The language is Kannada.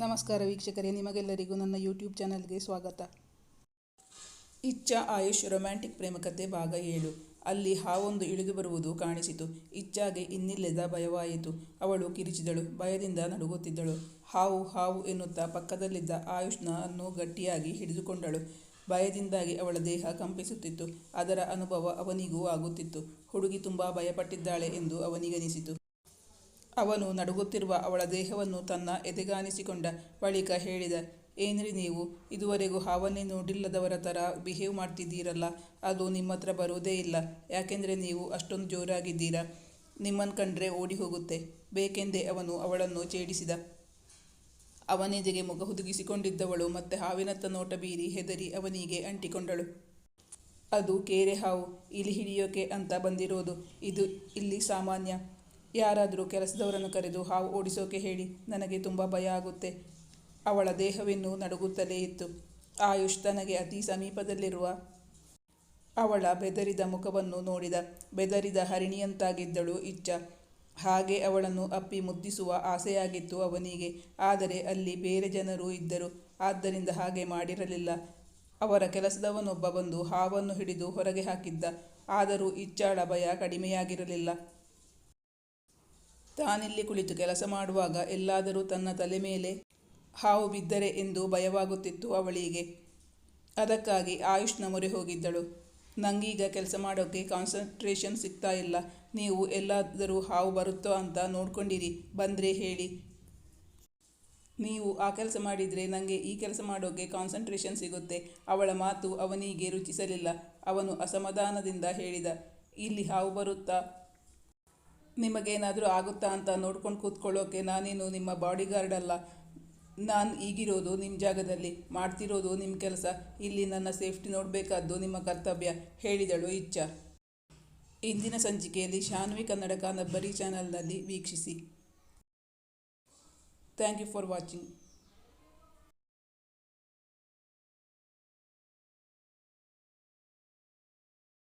ನಮಸ್ಕಾರ ವೀಕ್ಷಕರೇ, ನಿಮಗೆಲ್ಲರಿಗೂ ನನ್ನ ಯೂಟ್ಯೂಬ್ ಚಾನಲ್ಗೆ ಸ್ವಾಗತ. ಇಚ್ಛಾ, ಆಯುಷ್ ರೊಮ್ಯಾಂಟಿಕ್ ಪ್ರೇಮಕತೆ ಭಾಗ ಏಳು. ಅಲ್ಲಿ ಹಾವೊಂದು ಇಳಿದು ಬರುವುದು ಕಾಣಿಸಿತು. ಇಚ್ಛಾಗೆ ಇನ್ನಿಲ್ಲದ ಭಯವಾಯಿತು. ಅವಳು ಕಿರಿಚಿದಳು, ಭಯದಿಂದ ನಡುಗುತ್ತಿದ್ದಳು. ಹಾವು ಹಾವು ಎನ್ನುತ್ತಾ ಪಕ್ಕದಲ್ಲಿದ್ದ ಆಯುಷ್ನ ಅನ್ನು ಗಟ್ಟಿಯಾಗಿ ಹಿಡಿದುಕೊಂಡಳು. ಭಯದಿಂದಾಗಿ ಅವಳ ದೇಹ ಕಂಪಿಸುತ್ತಿತ್ತು. ಅದರ ಅನುಭವ ಅವನಿಗೂ ಆಗುತ್ತಿತ್ತು. ಹುಡುಗಿ ತುಂಬ ಭಯಪಟ್ಟಿದ್ದಾಳೆ ಎಂದು ಅವನಿಗನಿಸಿತು. ಅವನು ನಡುಗುತ್ತಿರುವ ಅವಳ ದೇಹವನ್ನು ತನ್ನ ಎದೆಗಾನಿಸಿಕೊಂಡ ಬಳಿಕ ಹೇಳಿದ, ಏನ್ರಿ ನೀವು? ಇದುವರೆಗೂ ಹಾವನ್ನೇ ನೋಡಿಲ್ಲದವರ ಥರ ಬಿಹೇವ್ ಮಾಡ್ತಿದ್ದೀರಲ್ಲ, ಅದು ನಿಮ್ಮ ಹತ್ರ ಬರೋದೇ ಇಲ್ಲ. ಯಾಕೆಂದರೆ ನೀವು ಅಷ್ಟೊಂದು ಜೋರಾಗಿದ್ದೀರಾ? ನಿಮ್ಮನ್ನು ಕಂಡ್ರೆ ಓಡಿ ಹೋಗುತ್ತೆ. ಬೇಕೆಂದೇ ಅವನು ಅವಳನ್ನು ಛೇಡಿಸಿದ. ಅವನೆದೆಗೆ ಮುಖ ಹುದುಗಿಸಿಕೊಂಡಿದ್ದವಳು ಮತ್ತೆ ಹಾವಿನತ್ತ ನೋಟ ಬೀರಿ ಹೆದರಿ ಅವನಿಗೆ ಅಂಟಿಕೊಂಡಳು. ಅದು ಕೇರೆ ಹಾವು ಇಲಿ ಹಿಡಿಯೋಕೆ ಅಂತ ಬಂದಿರೋದು. ಇದು ಇಲ್ಲಿ ಸಾಮಾನ್ಯ. ಯಾರಾದರೂ ಕೆಲಸದವರನ್ನು ಕರೆದು ಹಾವು ಓಡಿಸೋಕೆ ಹೇಳಿ, ನನಗೆ ತುಂಬ ಭಯ ಆಗುತ್ತೆ. ಅವಳ ದೇಹವೆನ್ನು ನಡುಗುತ್ತಲೇ ಇತ್ತು. ಆಯುಷ್ ತನಗೆ ಅತಿ ಸಮೀಪದಲ್ಲಿರುವ ಅವಳ ಬೆದರಿದ ಮುಖವನ್ನು ನೋಡಿದ, ಬೆದರಿದ ಹರಿಣಿಯಂತಾಗಿದ್ದಳು ಇಚ್ಛ. ಹಾಗೆ ಅವಳನ್ನು ಅಪ್ಪಿ ಮುದ್ದಿಸುವ ಆಸೆಯಾಗಿತ್ತು ಅವನಿಗೆ. ಆದರೆ ಅಲ್ಲಿ ಬೇರೆ ಜನರು ಇದ್ದರು. ಆದ್ದರಿಂದ ಹಾಗೆ ಮಾಡಿರಲಿಲ್ಲ. ಅವರ ಕೆಲಸದವನೊಬ್ಬ ಬಂದು ಹಾವನ್ನು ಹಿಡಿದು ಹೊರಗೆ ಹಾಕಿದ್ದ. ಆದರೂ ಇಚ್ಚಾಳ ಭಯ ಕಡಿಮೆಯಾಗಿರಲಿಲ್ಲ. ತಾನಿಲ್ಲಿ ಕುಳಿತು ಕೆಲಸ ಮಾಡುವಾಗ ಎಲ್ಲಾದರೂ ತನ್ನ ತಲೆ ಮೇಲೆ ಹಾವು ಬಿದ್ದರೆ ಎಂದು ಭಯವಾಗುತ್ತಿತ್ತು ಅವಳಿಗೆ. ಅದಕ್ಕಾಗಿ ಆಯುಷ್ನ ಮೊರೆ ಹೋಗಿದ್ದಳು. ನಂಗೀಗ ಕೆಲಸ ಮಾಡೋಕ್ಕೆ ಕಾನ್ಸಂಟ್ರೇಷನ್ ಸಿಗ್ತಾ ಇಲ್ಲ. ನೀವು ಎಲ್ಲಾದರೂ ಹಾವು ಬರುತ್ತೋ ಅಂತ ನೋಡ್ಕೊಂಡಿರಿ. ಬಂದರೆ ಹೇಳಿ. ನೀವು ಆ ಕೆಲಸ ಮಾಡಿದರೆ ನನಗೆ ಈ ಕೆಲಸ ಮಾಡೋಕ್ಕೆ ಕಾನ್ಸಂಟ್ರೇಷನ್ ಸಿಗುತ್ತೆ. ಅವಳ ಮಾತು ಅವನಿಗೆ ರುಚಿಸಲಿಲ್ಲ. ಅವನು ಅಸಮಾಧಾನದಿಂದ ಹೇಳಿದ, ಇಲ್ಲಿ ಹಾವು ಬರುತ್ತಾ? ನಿಮಗೇನಾದರೂ ಆಗುತ್ತಾ ಅಂತ ನೋಡ್ಕೊಂಡು ಕೂತ್ಕೊಳ್ಳೋಕೆ ನಾನೇನು ನಿಮ್ಮ ಬಾಡಿಗಾರ್ಡ್ ಅಲ್ಲ. ನಾನು ಈಗಿರೋದು ನಿಮ್ಮ ಜಾಗದಲ್ಲಿ, ಮಾಡ್ತಿರೋದು ನಿಮ್ಮ ಕೆಲಸ. ಇಲ್ಲಿ ನನ್ನ ಸೇಫ್ಟಿ ನೋಡಬೇಕಾದ್ದು ನಿಮ್ಮ ಕರ್ತವ್ಯ, ಹೇಳಿದಳು ಇಚ್ಛ. ಇಂದಿನ ಸಂಚಿಕೆಯಲ್ಲಿ ಶಾನ್ವಿ ಕನ್ನಡ ಕಾನಬ್ಬರಿ ಚಾನಲ್ನಲ್ಲಿ ವೀಕ್ಷಿಸಿ. Thank you for watching